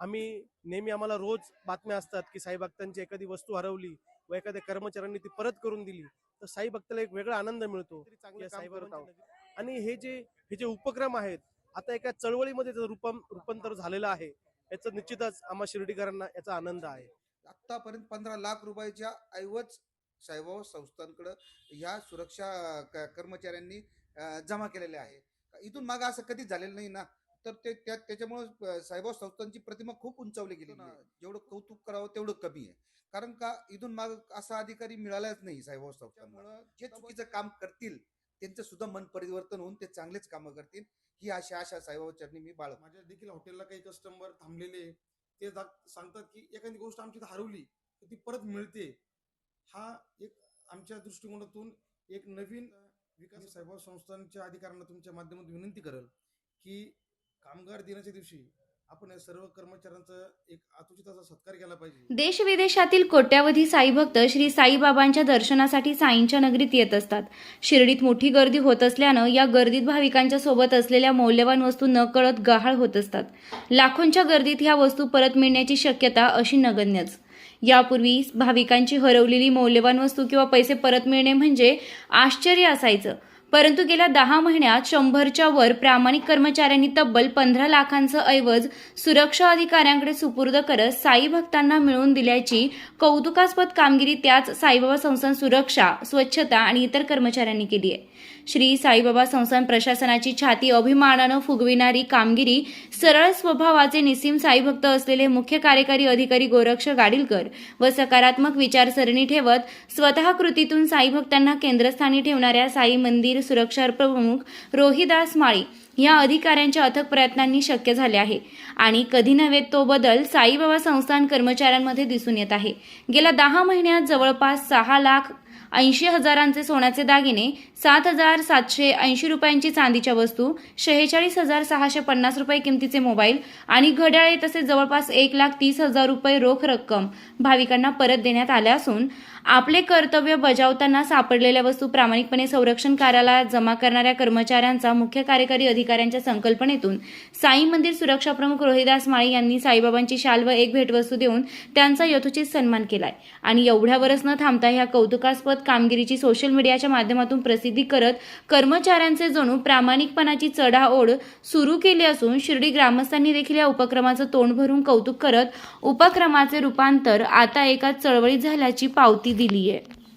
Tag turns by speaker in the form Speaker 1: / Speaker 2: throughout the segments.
Speaker 1: आम्ही नेहमी आम्हाला रोज बातम्या असतात की साई भक्तांची एखादी वस्तू हरवली व एखाद्या कर्मचाऱ्यांनी ती परत करून दिली तर साई भक्ताला एक वेगळा आनंद मिळतो. आणि हे जे हे जे उपक्रम आहेत आता एका चळवळीमध्ये रूपांतर झालेलं आहे याचं निश्चितच आम्हा शिर्डीकरांना याचा आनंद आहे.
Speaker 2: आतापर्यंत पंधरा लाख रुपयाच्या ऐवज साईबाबा संस्थांकडं ह्या सुरक्षा कर्मचाऱ्यांनी जमा केलेले आहे. इथून मागं असं कधीच झालेलं नाही ना. तर ते त्या त्याच्यामुळे साईबाबा संस्थांची प्रतिमा खूप उंचावली गेली आहे. जेवढं कौतुक करावं तेवढं कमी आहे. कारण का इथून माग असा अधिकारी मिळालाच नाही साईबाबा संस्थांमुळे जे चुकीचं काम करतील त्यांचं सुद्धा मन परिवर्तन होऊन ते चांगलेच कामं करतील. ही आशा आशा साईबाबा चरणी मी बाळग
Speaker 3: माझ्या देखील हॉटेलला काही कस्टमर थांबलेले ते सांगतात की एखादी गोष्ट आमची हरवली तर ती परत मिळते. हा एक आमच्या दृष्टिकोनातून एक नवीन विकास साहेब संस्थांच्या अधिकाऱ्यांना तुमच्या माध्यमातून विनंती करेल की कामगार दिनाच्या दिवशी आपण या सर्व कर्मचाऱ्यांचा एक आतुचित असा सत्कार केला पाहिजे.
Speaker 4: देश विदेशातील कोट्यावधी साईभक्त श्री साईबाबांच्या दर्शनासाठी साईंच्या नगरीत येत असतात. शिर्डीत मोठी गर्दी होत असल्यानं या गर्दीत भाविकांच्या सोबत असलेल्या मौल्यवान वस्तू न कळत गहाळ होत असतात. लाखोंच्या गर्दीत ह्या वस्तू परत मिळण्याची शक्यता अशी नगण्यच. यापूर्वी भाविकांची हरवलेली मौल्यवान वस्तू किंवा पैसे परत मिळणे म्हणजे आश्चर्य असायचं. परंतु गेल्या दहा महिन्यात शंभरच्या वर प्रामाणिक कर्मचाऱ्यांनी तब्बल पंधरा लाखांचं ऐवज सुरक्षा अधिकाऱ्यांकडे सुपूर्द करत साई भक्तांना मिळवून दिल्याची कौतुकास्पद कामगिरी त्याच साईबाबा संस्थान सुरक्षा स्वच्छता आणि इतर कर्मचाऱ्यांनी केली आहे. श्री साईबाबा संस्थान प्रशासनाची छाती अभिमानानं फुगविणारी कामगिरी सरळ स्वभावाचे निसीम साईभक्त असलेले मुख्य कार्यकारी अधिकारी गोरक्ष गाडीलकर व सकारात्मक विचारसरणी ठेवत स्वतः कृतीतून साई भक्तांना केंद्रस्थानी ठेवणाऱ्या साई मंदिर सुरक्षा प्रमुख रोहिदास माळी या अधिकाऱ्यांच्या अथक प्रयत्नांनी शक्य झाले आहे. आणि कधी नव्हे तो बदल साईबाबा संस्थान कर्मचाऱ्यांमध्ये दिसून येत आहे. गेल्या दहा महिन्यात जवळपास सहा लाख ऐंशी हजारांचे सोन्याचे दागिने सात हजार सातशे ऐंशी रुपयांची चांदीच्या वस्तू शेहेचाळीस हजार सहाशे पन्नास रुपये किमतीचे मोबाईल आणि घड्याळे तसेच जवळपास एक लाख तीस हजार रुपये रोख रक्कम भाविकांना परत देण्यात आल्या असून आपले कर्तव्य बजावताना सापडलेल्या वस्तू प्रामाणिकपणे संरक्षण कार्यालयात जमा करणाऱ्या कर्मचाऱ्यांचा मुख्य कार्यकारी अधिकाऱ्यांच्या संकल्पनेतून साई मंदिर सुरक्षा प्रमुख रोहिदास माळी यांनी साईबाबांची शाल व एक भेटवस्तू देऊन त्यांचा यथोचित सन्मान केलाय. आणि एवढ्यावरच न थांबता ह्या कौतुकास्पद कामगिरीची सोशल मीडियाच्या माध्यमातून प्रसिद्धी करत कर्मचाऱ्यांचे जणू प्रामाणिकपणाची चढाओढ सुरू केली असून शिर्डी ग्रामस्थांनी देखील या उपक्रमाचं तोंड भरून कौतुक करत उपक्रमाचे रूपांतर आता एका चळवळीत झाल्याची पावती दिली आहे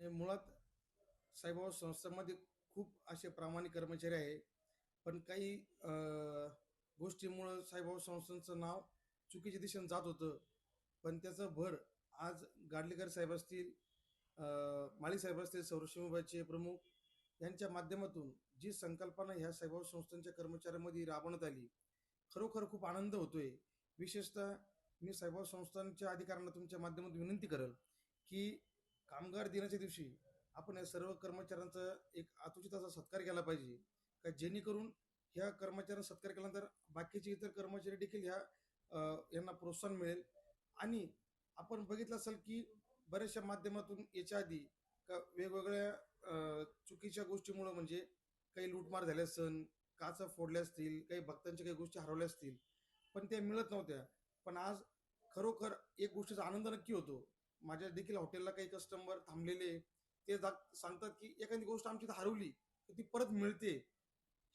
Speaker 3: हे मुळात साईबाबा संस्थांमध्ये खूप असे प्रामाणिक कर्मचारी आहे. पण काही गोष्टीमुळं साईबाबा संस्थांचं नाव चुकीच्या दिशेने जात होतं. पण त्याचं भर आज गाडलेकर साहेब असतील माळी साहेब असतील संरक्षण प्रमुख यांच्या माध्यमातून जी संकल्पना ह्या साईबाबा संस्थांच्या कर्मचाऱ्यांमध्ये राबवण्यात आली खरोखर खूप आनंद होतोय. विशेषतः मी साईबाबा संस्थांच्या अधिकाऱ्यांना तुमच्या माध्यमातून विनंती करेल की कामगार दिनाच्या दिवशी आपण या सर्व कर्मचाऱ्यांचा एक आतुचित असा सत्कार केला पाहिजे. का जेणेकरून ह्या कर्मचाऱ्यांना सत्कार केल्यानंतर बाकीचे इतर कर्मचारी देखील ह्या यांना प्रोत्साहन मिळेल. आणि आपण बघितलं असेल की बऱ्याचशा माध्यमातून याच्या आधी का वेगवेगळ्या चुकीच्या गोष्टीमुळं म्हणजे काही लूटमार झाले सण काचा फोडल्या असतील काही भक्तांच्या काही गोष्टी हरवल्या असतील पण त्या मिळत नव्हत्या. पण आज खरोखर एक गोष्टीचा आनंद नक्की होतो. माझ्या देखील हॉटेलला काही कस्टमर थांबलेले ते सांगतात की एखादी गोष्ट आमची हरवली तर ती परत मिळते.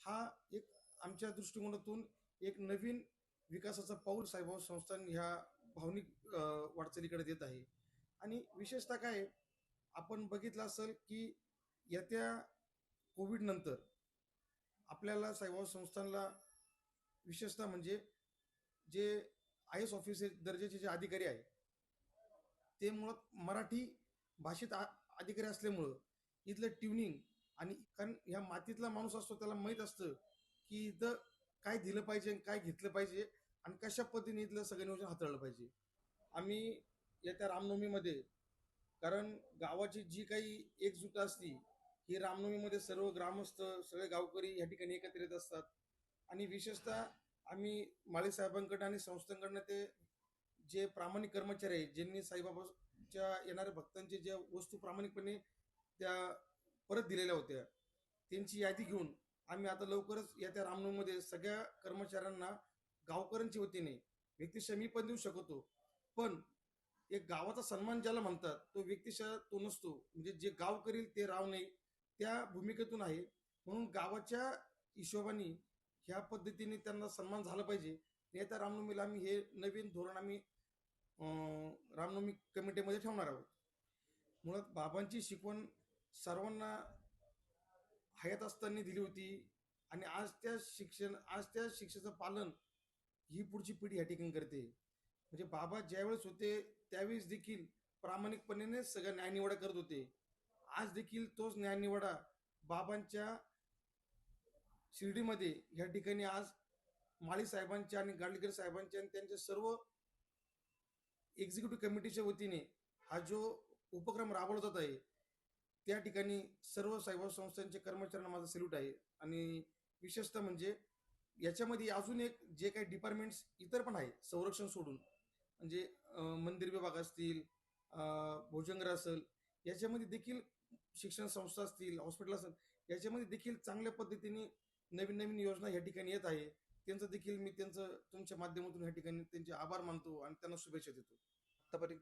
Speaker 3: हा एक आमच्या दृष्टिकोनातून एक नवीन विकासाचा पाऊल साईबाबा संस्थान ह्या भावनिक वाटचालीकडे देत आहे. आणि विशेषतः काय आपण बघितलं असेल की येत्या कोविडनंतर आपल्याला साईबाबा संस्थानला विशेषतः म्हणजे जे आय एस ऑफिसर दर्जाचे जे अधिकारी आहे ते मुळात मराठी भाषेत आ- अधिकारी असल्यामुळं इथलं ट्युनिंग आणि कारण ह्या मातीतला माणूस असतो त्याला माहीत असतं की इथं काय दिलं पाहिजे आणि काय घेतलं पाहिजे आणि कशा पद्धतीने इथलं सगळं नियोजन हाताळलं पाहिजे. आम्ही येत्या रामनवमीमध्ये कारण गावाची जी काही एकजूट असती ही रामनवमीमध्ये सर्व ग्रामस्थ सगळे गावकरी या ठिकाणी एकत्र येत असतात. आणि विशेषतः आम्ही माळेसाहेबांकडनं आणि संस्थांकडनं ते जे प्रामाणिक कर्मचारी आहेत ज्यांनी साईबाबाच्या येणाऱ्या भक्तांचे ज्या वस्तू प्रामाणिकपणे त्या परत दिलेल्या होत्या त्यांची यादी घेऊन आम्ही आता लवकरच येत्या रामनवमीमध्ये सगळ्या कर्मचाऱ्यांना गावकऱ्यांच्या वतीने व्यक्तिशः मी पण देऊ शकतो. पण एक गावाचा सन्मान ज्याला म्हणतात तो व्यक्तिशः तो नसतो. म्हणजे जे गाव करील ते राव नाही त्या भूमिकेतून आहे. म्हणून गावाच्या हिशोबाने ह्या पद्धतीने त्यांना सन्मान झाला पाहिजे. येत्या रामनवमीला आम्ही हे नवीन धोरण आम्ही रामनवमी कमिटीमध्ये ठेवणार आहोत. मुळात बाबांची शिकवण सर्वांना हयात असताना दिली होती आणि आज त्या शिक्षण आज त्या शिक्षेचं पालन ही पुढची पिढी या ठिकाणी करते. म्हणजे बाबा ज्यावेळेस होते त्यावेळेस देखील प्रामाणिकपणे सगळ्या न्यायनिवाडा करत होते. आज देखील तोच न्यायनिवाडा बाबांच्या शिर्डीमध्ये या ठिकाणी आज माळी साहेबांच्या आणि गाडीकर साहेबांच्या आणि त्यांच्या सर्व एक्झिक्युटिव्ह कमिटीच्या वतीने हा जो उपक्रम राबवला जात आहे त्या ठिकाणी सर्व सायबर संस्थांचे कर्मचाऱ्यांना माझा सल्यूट आहे. आणि विशेषतः म्हणजे याच्यामध्ये अजून एक जे काही डिपार्टमेंट्स इतर पण आहे संरक्षण सोडून. म्हणजे मंदिर विभाग असतील भोजनगर असेल याच्यामध्ये देखील शिक्षण संस्था असतील हॉस्पिटल असेल याच्यामध्ये देखील चांगल्या पद्धतीने नवीन नवीन योजना या ठिकाणी येत आहे. त्यांचं देखील मी त्यांचं तुमच्या माध्यमातून या ठिकाणी त्यांचे आभार मानतो आणि त्यांना शुभेच्छा देतो.
Speaker 2: आतापर्यंत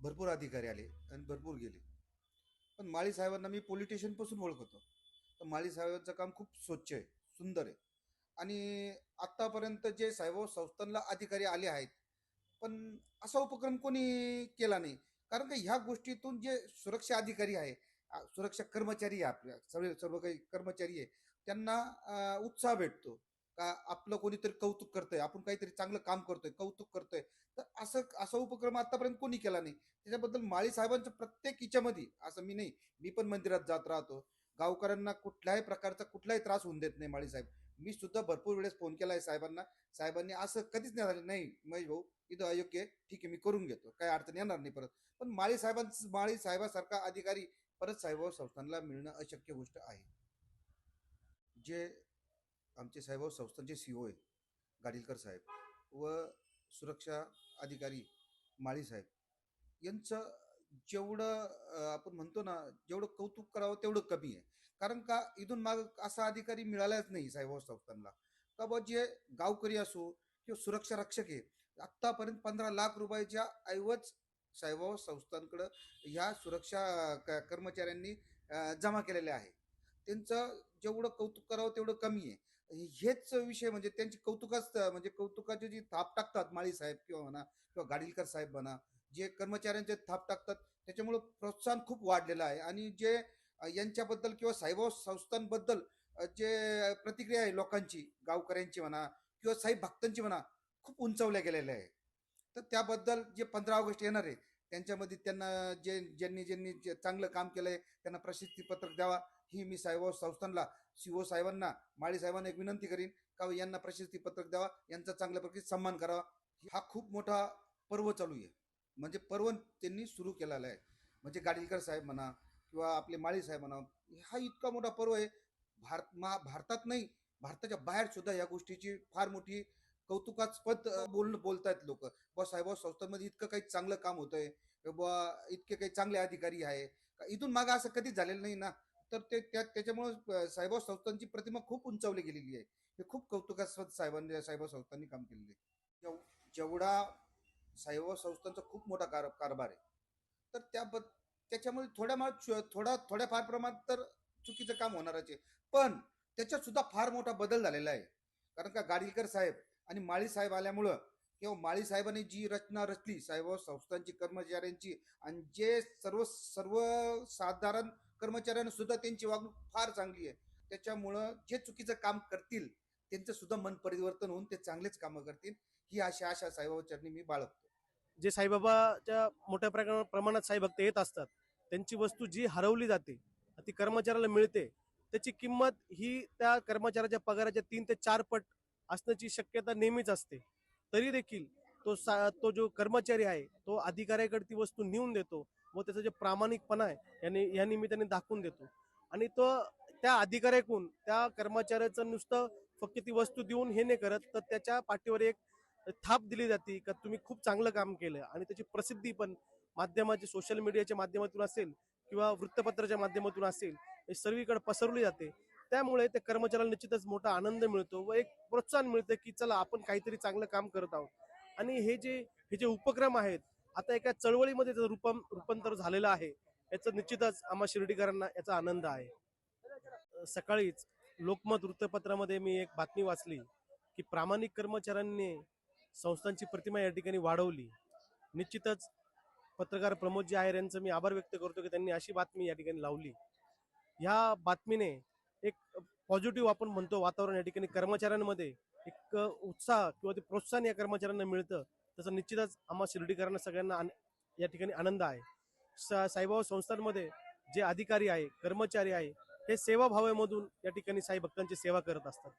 Speaker 2: भरपूर अधिकारी आले आणि भरपूर गेले. पण माळी साहेबांना मी पोलिटिशियनपासून ओळखतो. तर माळी साहेबांचं काम खूप स्वच्छ आहे सुंदर आहे. आणि आत्तापर्यंत जे साहेब संस्थांना अधिकारी आले आहेत पण असा उपक्रम कोणी केला नाही. कारण का ह्या गोष्टीतून जे सुरक्षा अधिकारी आहे सुरक्षा कर्मचारी आहे आपल्या सर्व सर्व काही कर्मचारी आहे त्यांना उत्साह भेटतो. का आपलं कोणीतरी कौतुक करतंय? आपण काहीतरी चांगलं काम करतोय कौतुक करतोय. तर असं असा उपक्रम आतापर्यंत कोणी केला नाही. त्याच्याबद्दल माळी साहेबांचं प्रत्येक हिच्यामध्ये असं मी नाही मी पण मंदिरात जात राहतो. गावकऱ्यांना कुठल्याही प्रकारचा कुठलाही त्रास होऊन देत नाही माळी साहेब. मी सुद्धा भरपूर वेळेस फोन केला आहे साहेबांना. साहेबांनी असं कधीच नाही झालं नाही महेश भाऊ इथं अयोग्य आहे ठीक आहे मी करून घेतो काही अडचण येणार नाही परत. पण माळी साहेबांच माळी साहेबासारखा अधिकारी परत साहेब संस्थांना मिळणं अशक्य गोष्ट आहे. जे आमचे साहेब हो, संस्थांचे ओ आहे गाडीलकर साहेब व सुरक्षा अधिकारी माळी साहेब. यांचं जेवढं आपण म्हणतो ना जेवढं कौतुक करावं तेवढं कमी आहे. कारण का इथून माग असा अधिकारी मिळालाच नाही साहेब हो, संस्थांना का बा जे गावकरी असो किंवा सुरक्षा रक्षक आहे आत्तापर्यंत पंधरा लाख रुपयाच्या ऐवज साहेब हो, संस्थांकडं ह्या सुरक्षा क- कर्मचाऱ्यांनी जमा केलेल्या आहे त्यांचं जेवढं कौतुक करावं तेवढं कमी आहे. हेच विषय म्हणजे त्यांची कौतुकाच म्हणजे कौतुकाची जी थाप टाकतात माळी साहेब किंवा म्हणा किंवा गाडीलकर साहेब म्हणा जे कर्मचाऱ्यांचे थाप टाकतात त्याच्यामुळं प्रोत्साहन खूप वाढलेलं आहे. आणि जे यांच्याबद्दल किंवा साहेब संस्थांबद्दल जे प्रतिक्रिया आहे लोकांची गावकऱ्यांची म्हणा किंवा साहेब भक्तांची म्हणा खूप उंचावल्या गेलेल्या आहे. तर त्याबद्दल जे पंधरा ऑगस्ट येणार आहे त्यांच्यामध्ये त्यांना जे ज्यांनी ज्यांनी जे चांगलं काम केलंय त्यांना प्रशस्ती पत्रक द्यावा. ही मी साहेब संस्थांना सीओ साहेबांना माळी साहेबांना एक विनंती करीन का यांना प्रशस्ती पत्रक द्यावा यांचा चांगल्या प्रकारे सन्मान करावा. हा खूप मोठा पर्व चालू आहे. म्हणजे पर्व त्यांनी सुरू केलेला आहे. म्हणजे गाडीलकर साहेब म्हणा किंवा आपले माळी साहेब म्हणा हा इतका मोठा पर्व आहे. भारत महा भारतात नाही भारताच्या बाहेर सुद्धा या गोष्टीची फार मोठी कौतुकास्पद बोलणं बोल बोलतायत लोक. बा साहेब संस्थांमध्ये इतकं काही चांगलं काम होतंय. बा इतके काही चांगले अधिकारी आहे. का इथून मागं असं कधीच झालेलं नाही ना. तर ते त्या त्याच्यामुळे साहेब संस्थांची प्रतिमा खूप उंचावली गेलेली आहे. हे खूप कौतुकास्पद साहेबांनी साहेबा संस्थांनी काम केलेलं आहे. जेव- जेवढा साहेब संस्थांचा खूप मोठा कार कारभार आहे. तर त्या त्याच्यामुळे थोड्या मा थोडा थोड्याफार प्रमाणात तर चुकीचं काम होणारच आहे. पण त्याच्यात सुद्धा फार मोठा बदल झालेला आहे. कारण का गाडीलकर साहेब आणि माळी साहेब आल्यामुळं किंवा माळी साहेबांनी जी रचना रचली साहेब संस्थांची कर्मचाऱ्यांची आणि जे सर्व सर्वसाधारण कर्मचाऱ्यांना सुद्धा त्यांची वागणूक फार चांगली आहे. त्याच्यामुळं जे चुकीचं काम करतील त्यांचं सुद्धा मन परिवर्तन होऊन ते चांगलेच कामं करतील ही अशा आशा साईबाबाचरणी मी बाळगतो.
Speaker 1: जे साईबाबाच्या मोठ्या प्रकारा प्रमाणात साई भक्त येत असतात त्यांची वस्तू जी हरवली जाते ती कर्मचाऱ्याला मिळते त्याची किंमत ही त्या कर्मचाऱ्याच्या पगाराच्या तीन ते चार पट असण्याची शक्यता नेहमीच असते. तरी देखील तो सा तो जो कर्मचारी आहे तो अधिकाऱ्याकडे ती वस्तू नेऊन देतो व त्याचा जे प्रामाणिकपणा आहे याने या निमित्ताने दाखवून देतो. आणि तो त्या अधिकाऱ्याकून त्या कर्मचाऱ्याचं नुसतं फक्त ती वस्तू देऊन हे नाही करत तर त्याच्या पाठीवर एक थाप दिली जाते का तुम्ही खूप चांगलं काम केलं. आणि त्याची प्रसिद्धी पण माध्यमाची सोशल मीडियाच्या माध्यमातून असेल किंवा वृत्तपत्राच्या माध्यमातून असेल हे सर्वीकडे पसरवली जाते. त्यामुळे त्या कर्मचाऱ्याला निश्चितच मोठा आनंद मिळतो व एक प्रोत्साहन मिळतं की चला आपण काहीतरी चांगलं काम करत आहोत. आणि हे जे हे जे उपक्रम आहेत आता एका चळवळीमध्ये त्याचं रूपम रूपांतर झालेलं आहे. याचं निश्चितच आम्हा शिर्डीकरांना याचा आनंद आहे. सकाळीच लोकमत वृत्तपत्रामध्ये मी एक बातमी वाचली की प्रामाणिक कर्मचाऱ्यांनी संस्थांची प्रतिमा या ठिकाणी वाढवली. निश्चितच पत्रकार प्रमोदजी आयर यांचं मी आभार व्यक्त करतो की त्यांनी अशी बातमी या ठिकाणी लावली. ह्या बातमीने एक पॉझिटिव्ह आपण म्हणतो वातावरण या ठिकाणी कर्मचाऱ्यांमध्ये एक उत्साह किंवा ते प्रोत्साहन या कर्मचाऱ्यांना मिळतं. त्याचा निश्चितच आम्हा शिर्डीकरांना सगळ्यांना या ठिकाणी आनंद आहे. सा साईबाबा संस्थांमध्ये जे अधिकारी आहे कर्मचारी आहे हे सेवाभावामधून या ठिकाणी साई भक्तांची सेवा करत असतात.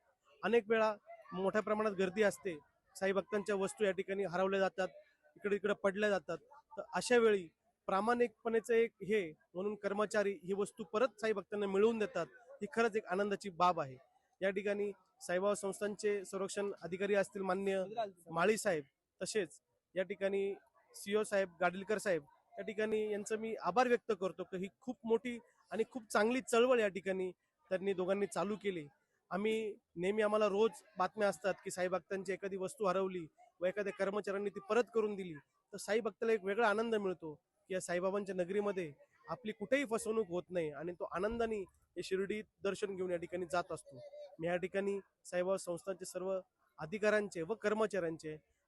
Speaker 1: अनेक वेळा मोठ्या प्रमाणात गर्दी असते. साई भक्तांच्या वस्तू या ठिकाणी हरवल्या जातात इकडे इकडे पडल्या जातात. तर अशा वेळी प्रामाणिकपणेचं एक हे म्हणून कर्मचारी ही वस्तू परत साई भक्तांना मिळवून देतात ही खरंच एक आनंदाची बाब आहे. या ठिकाणी साईबाबा संस्थांचे संरक्षण अधिकारी असतील मान्य माळी साहेब तसेच या ठिकाणी सीओ साहेब गाडीलकर साहेब या ठिकाणी यांचं मी आभार व्यक्त करतो की ही खूप मोठी आणि खूप चांगली चळवळ या ठिकाणी त्यांनी दोघांनी चालू केली. आम्ही नेहमी आम्हाला रोज बातम्या असतात की साई भक्तांची एखादी वस्तू हरवली व एखाद्या कर्मचाऱ्यांनी ती परत करून दिली तर साई भक्ताला एक वेगळा आनंद मिळतो की या साईबाबांच्या नगरीमध्ये आपली कुठेही फसवणूक होत नाही आणि तो आनंदाने हे शिर्डीत दर्शन घेऊन या ठिकाणी जात असतो. मी या ठिकाणी साईबाबा संस्थांचे सर्व अधिकाऱ्यांचे व कर्मचाऱ्यांचे